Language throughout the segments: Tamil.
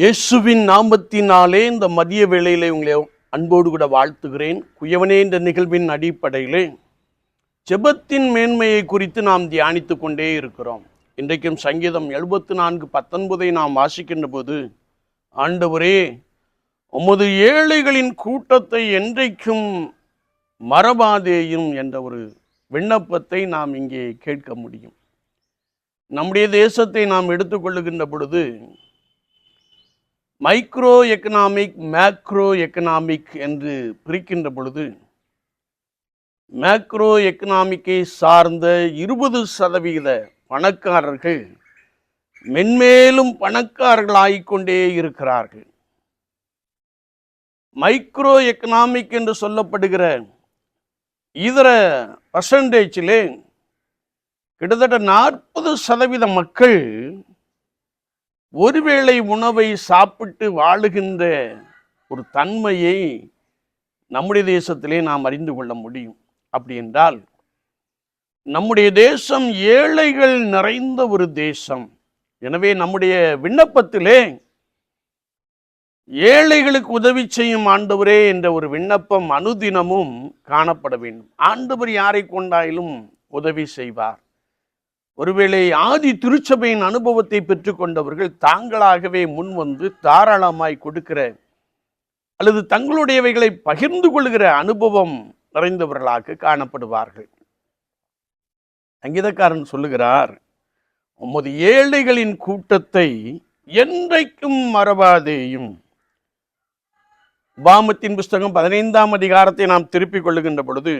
இயேசுவின் நாமத்தினாலே இந்த மதிய வேளையிலே உங்களை அன்போடு கூட வாழ்த்துகிறேன். குயவனே இந்த நிகழ்வின் அடிப்படையிலே ஜெபத்தின் மேன்மையை குறித்து நாம் தியானித்து கொண்டே இருக்கிறோம். இன்றைக்கும் சங்கீதம் எழுபத்து நான்கு பத்தொன்பதை நாம் வாசிக்கின்ற போது ஆண்டவரே உமது ஏழைகளின் கூட்டத்தை என்றைக்கும் மறவாதேயும் என்ற ஒரு விண்ணப்பத்தை நாம் இங்கே கேட்க முடியும். நம்முடைய தேசத்தை நாம் எடுத்துக்கொள்ளுகின்ற பொழுது மைக்ரோ எக்கனாமிக் மேக்ரோ எக்கனாமிக் என்று பிரிக்கின்ற பொழுது மேக்ரோ எக்கனாமிக்கை சார்ந்த இருபது சதவீத பணக்காரர்கள் மென்மேலும் பணக்காரர்களாகிக்கொண்டே இருக்கிறார்கள். மைக்ரோ எக்கனாமிக் என்று சொல்லப்படுகிற இதர பர்சன்டேஜிலே கிட்டத்தட்ட நாற்பது சதவீத மக்கள் ஒருவேளை உணவை சாப்பிட்டு வாழுகின்ற ஒரு தன்மையை நம்முடைய தேசத்திலே நாம் அறிந்து கொள்ள முடியும். அப்படி என்றால் நம்முடைய தேசம் ஏழைகள் நிறைந்த ஒரு தேசம். எனவே நம்முடைய விண்ணப்பத்திலே ஏழைகளுக்கு உதவி செய்யும் ஆண்டவரே என்ற ஒரு விண்ணப்பம் அனுதினமும் காணப்பட வேண்டும். ஆண்டவர் யாரை கொண்டாயிலும் உதவி செய்வார். ஒருவேளை ஆதி திருச்சபையின் அனுபவத்தை பெற்றுக்கொண்டவர்கள் தாங்களாகவே முன் வந்து தாராளமாய் கொடுக்கிற அல்லது தங்களுடையவைகளை பகிர்ந்து கொள்கிற அனுபவம் நிறைந்தவர்களாக காணப்படுவார்கள். சங்கீதக்காரன் சொல்லுகிறார் உமது ஏழைகளின் கூட்டத்தை என்றைக்கும் மறவாதேயும். பாமத்தின் புஸ்தகம் பதினைந்தாம் அதிகாரத்தை நாம் திருப்பிக் கொள்ளுகின்ற பொழுது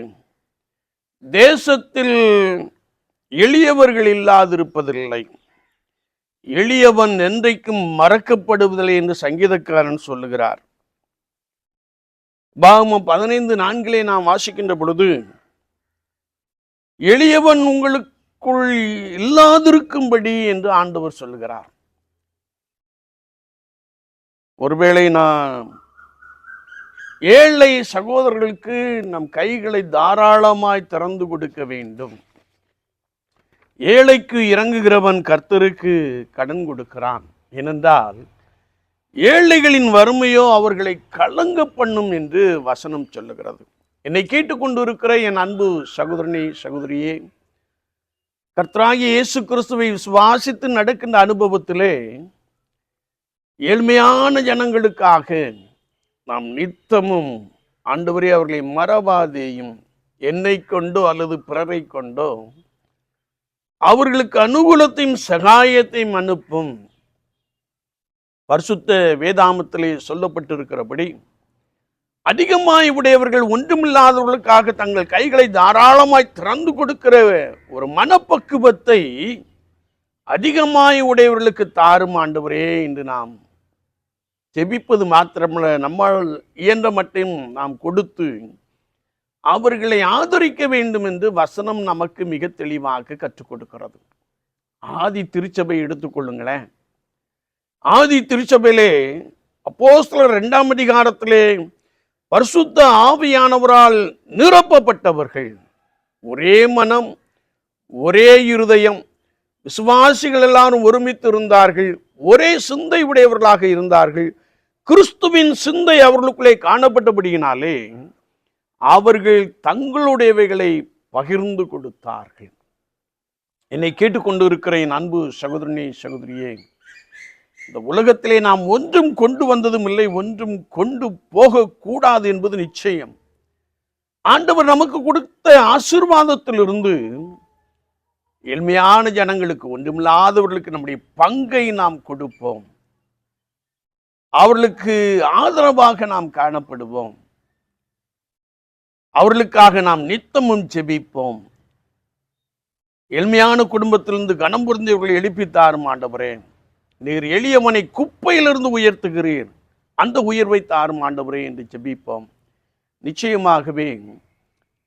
தேசத்தில் எளியவர்கள் இல்லாதிருப்பதில்லை. எளியவன் என்றைக்கும் மறக்கப்படுவதில்லை என்று சங்கீதக்காரன் சொல்லுகிறார். பாகமம் பதினைந்து நான்கிலே நாம் வாசிக்கின்ற பொழுது எளியவன் உங்களுக்குள் இல்லாதிருக்கும்படி என்று ஆண்டவர் சொல்லுகிறார். ஒருவேளை நான் ஏழை சகோதரர்களுக்கு நம் கைகளை தாராளமாய் திறந்து கொடுக்க வேண்டும். ஏழைக்கு இறங்குகிறவன் கர்த்தருக்கு கடன் கொடுக்கிறான். ஏனென்றால் ஏழைகளின் வறுமையோ அவர்களை கலங்க பண்ணும் என்று வசனம் சொல்லுகிறது. என்னை கேட்டுக்கொண்டிருக்கிற என் அன்பு சகோதரனே சகோதரியே கர்த்தராகிய இயேசு கிறிஸ்துவை விசுவாசித்து நடக்கின்ற அனுபவத்திலே ஏழ்மையான ஜனங்களுக்காக நாம் நித்தமும் ஆண்டவரே அவர்களை மறவாதேயும். என்னை கொண்டோ அல்லது பிறரை கொண்டோ அவர்களுக்கு அனுகூலத்தையும் சகாயத்தையும் அனுப்பும். பரிசுத்த வேதாமத்திலே சொல்லப்பட்டிருக்கிறபடி அதிகமாய் உடையவர்கள் ஒன்றுமில்லாதவர்களுக்காக தங்கள் கைகளை தாராளமாய் திறந்து கொடுக்கிற ஒரு மனப்பக்குவத்தை அதிகமாய் உடையவர்களுக்கு தாரும் ஆண்டவரே என்று நாம் ஜெபிப்பது மாத்திரமல்ல நம்மால் இயன்ற மட்டும் நாம் கொடுத்து அவர்களை ஆதரிக்க வேண்டும் என்று வசனம் நமக்கு மிக தெளிவாக கற்றுக் கொடுக்கிறது. ஆதி திருச்சபை எடுத்துக்கொள்ளுங்களேன் ஆதி திருச்சபையிலே அப்போஸ்தல ரெண்டாம் அதிகாரத்திலே பரிசுத்த ஆவியானவரால் நிரப்பப்பட்டவர்கள். ஒரே மனம் ஒரே இருதயம் விசுவாசிகள் எல்லாரும் ஒருமித்து இருந்தார்கள். ஒரே சிந்தை உடையவர்களாக இருந்தார்கள். கிறிஸ்துவின் சிந்தை அவர்களுக்குள்ளே காணப்பட்டபடியினாலே அவர்கள் தங்களுடையவைகளை பகிர்ந்து கொடுத்தார்கள். என்னை கேட்டுக்கொண்டு என் அன்பு சகோதரனே சகோதரியே. இந்த உலகத்திலே நாம் ஒன்றும் கொண்டு வந்ததும் இல்லை ஒன்றும் கொண்டு போகக்கூடாது என்பது நிச்சயம். ஆண்டவர் நமக்கு கொடுத்த ஆசீர்வாதத்திலிருந்து எளிமையான ஜனங்களுக்கு ஒன்றுமில்லாதவர்களுக்கு நம்முடைய பங்கை நாம் கொடுப்போம். அவர்களுக்கு ஆதரவாக நாம் காணப்படுவோம். அவர்களுக்காக நாம் நித்தமும் ஜெபிப்போம். எளிமையான குடும்பத்திலிருந்து கனம் புரிந்தவர்களை எழுப்பித்தாரும் ஆண்டவரே. நீர் எளியவனை குப்பையிலிருந்து உயர்த்துகிறீர். அந்த உயர்வை தாரும் ஆண்டவரே என்று ஜெபிப்போம். நிச்சயமாகவே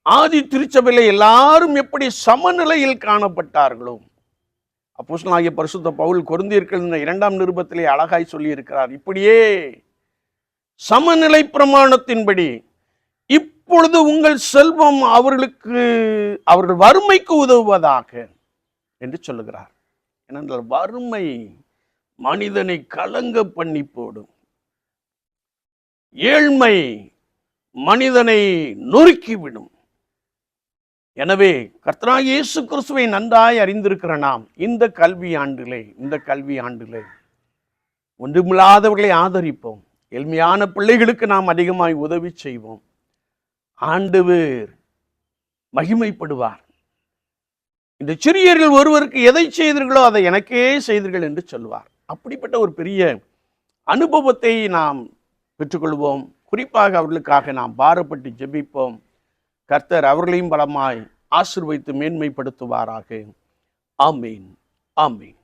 ஆதி திருச்சபையில் எல்லாரும் எப்படி சமநிலையில் காணப்பட்டார்களோ அப்போஸ்தலனாகிய பரிசுத்த பவுல் கொருந்தியர்கள் இந்த இரண்டாம் நிருபத்திலே அழகாய் சொல்லியிருக்கிறார். இப்படியே சமநிலை பிரமாணத்தின்படி இப்பொழுது உங்கள் செல்வம் அவர்களுக்கு அவர்கள் வறுமைக்கு உதவுவதாக என்று சொல்லுகிறார். ஏனென்றால் வறுமை மனிதனை கலங்க பண்ணி போடும். ஏழ்மை மனிதனை நொறுக்கிவிடும் எனவே கர்த்தரா இயேசு கிறிஸ்துவை நன்றாய் அறிந்திருக்கிற நாம் இந்த கல்வி ஆண்டிலே இந்த கல்வி ஆண்டிலே ஒன்றுமில்லாதவர்களை ஆதரிப்போம். எளிமையான பிள்ளைகளுக்கு நாம் அதிகமாய் உதவி செய்வோம். ஆண்டவர் மகிமைப்படுவார். இந்த சிறியர்கள் ஒருவருக்கு எதை செய்தீர்களோ அதை எனக்கே செய்தீர்கள் என்று சொல்வார் அப்படிப்பட்ட ஒரு பெரிய அனுபவத்தை நாம் பெற்றுக்கொள்வோம். குறிப்பாக அவர்களுக்காக நாம் பாரப்பட்டு ஜெபிப்போம். கர்த்தர் அவர்களையும் பலமாய் ஆசிர்வைத்து மேன்மைப்படுத்துவாராக. ஆமீன். ஆமீன்.